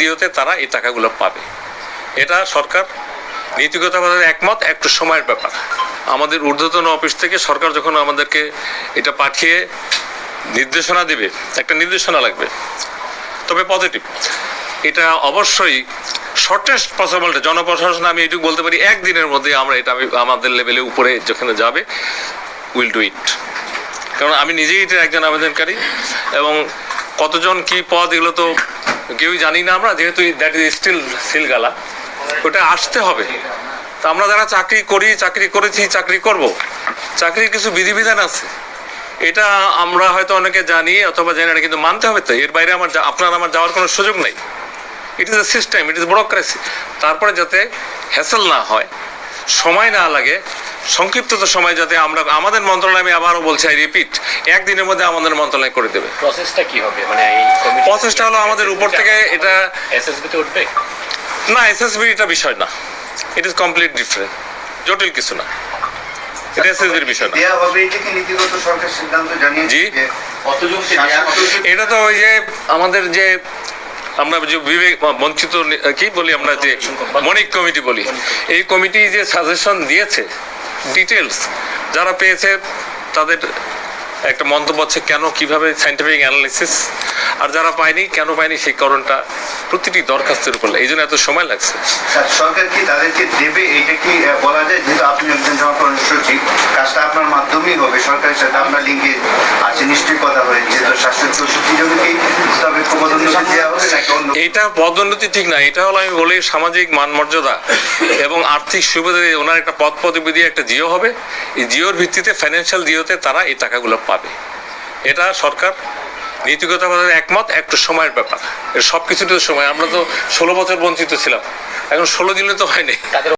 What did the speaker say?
দিয়েতে তারা এই টাকাগুলো পাবে। এটা সরকার নীতিগতভাবে একমত, একটু সময়ের ব্যাপার। আমাদের ঊর্ধ্বতন অফিস থেকে সরকার যখন আমাদেরকে এটা পাঠিয়ে নির্দেশনা দেবে, একটা নির্দেশনা লাগবে। তবে পজিটিভ এটা অবশ্যই শর্টেস্ট পসিবল জনপ্রশাসন, আমি এটুকু বলতে পারি, একদিনের মধ্যে আমরা এটা আমি আমাদের লেভেলে উপরে যেখানে যাবে উইল ডু ইট কারণ আমি নিজেই এটা একজন আবেদনকারী এবং কতজন কি পদ এগুলো তো কেউই জানি না আমরা, যেহেতু দ্যাট ইজ স্টিল সিলগালা, ওটা আসতে হবে। তা আমরা যারা চাকরি করি, চাকরি করেছি, চাকরি করব। চাকরির কিছু বিধিবিধান আছে। এটা আমরা হয়তো অনেকে জানি অথবা জানি না কিন্তু মানতে হবে তো। এর বাইরে আমার আপনার আমার যাওয়ার কোনো সুযোগ নেই। It is a system it is bureaucracy তারপরে যাতে হ্যাসেল না হয়, সময় না লাগে সংক্ষিপ্ত সময় যাতে আমরা আমাদের মন্ত্রণালয় আমি আবারও বলছি আই রিপিট একদিনের মধ্যে আমাদের মন্ত্রণালয় করে দেবে। প্রসেসটা কি হবে? মানে এই প্রসেসটা হলো আমাদের উপর থেকে এটা এসএসবি তে উঠবে? না এসএসবি এটা বিষয় না। ইট ইজ কমপ্লিট ডিফারেন্ট জটিল কিছু না। এটা এসএসবির বিষয় না। দেয়া হবে এটা কি নীতিগত সরকার সিদ্ধান্ত জানিয়েছে এটা তো ওই যে আমাদের যে আমরা যে বিবেক বঞ্চিত কি বলি আমরা যে মনিক কমিটি বলি। এই কমিটি যে সাজেশন দিয়েছে ডিটেলস যারা পেয়েছে, তাদের একটা মন্তব্য হচ্ছে কেন, কীভাবে সাইন্টিফিক অ্যানালিসিস আর যারা পায়নি, কেন পায়নি, সেই কারণটা প্রতিটি দরখাস্তের উপর। এই জন্য এত সময় লাগছে। সরকার কি তাদেরকে দেবে? এটা কি বলা যায়? যেহেতু আপনি একজন সচিব কাজটা আপনার মাধ্যমেই হবে। সরকারের সাথে আপনার লিঙ্কে আছে, নিশ্চয়ই কথা হয়েছে তো স্বাস্থ্য চৌষট্টি জন্য কি তবে পদোন্নতি দেওয়া এইটা পদোন্নতি ঠিক না, এটা হলো আমি বলি সামাজিক মান মর্যাদা এবং আর্থিক সুবিধা ওনার একটা পদ পদবি দিয়ে একটা জিও হবে। এই জিওর ভিত্তিতে ফাইন্যান্সিয়াল জিওতে তারা এই টাকাগুলো পাবে। এটা সরকার নীতিগতভাবে একমত, একটু সময়ের ব্যাপার। সব কিছুতে সময়, আমরা তো ষোলো বছর বঞ্চিত ছিলাম। এখন ষোলো দিনে তো হয়নি।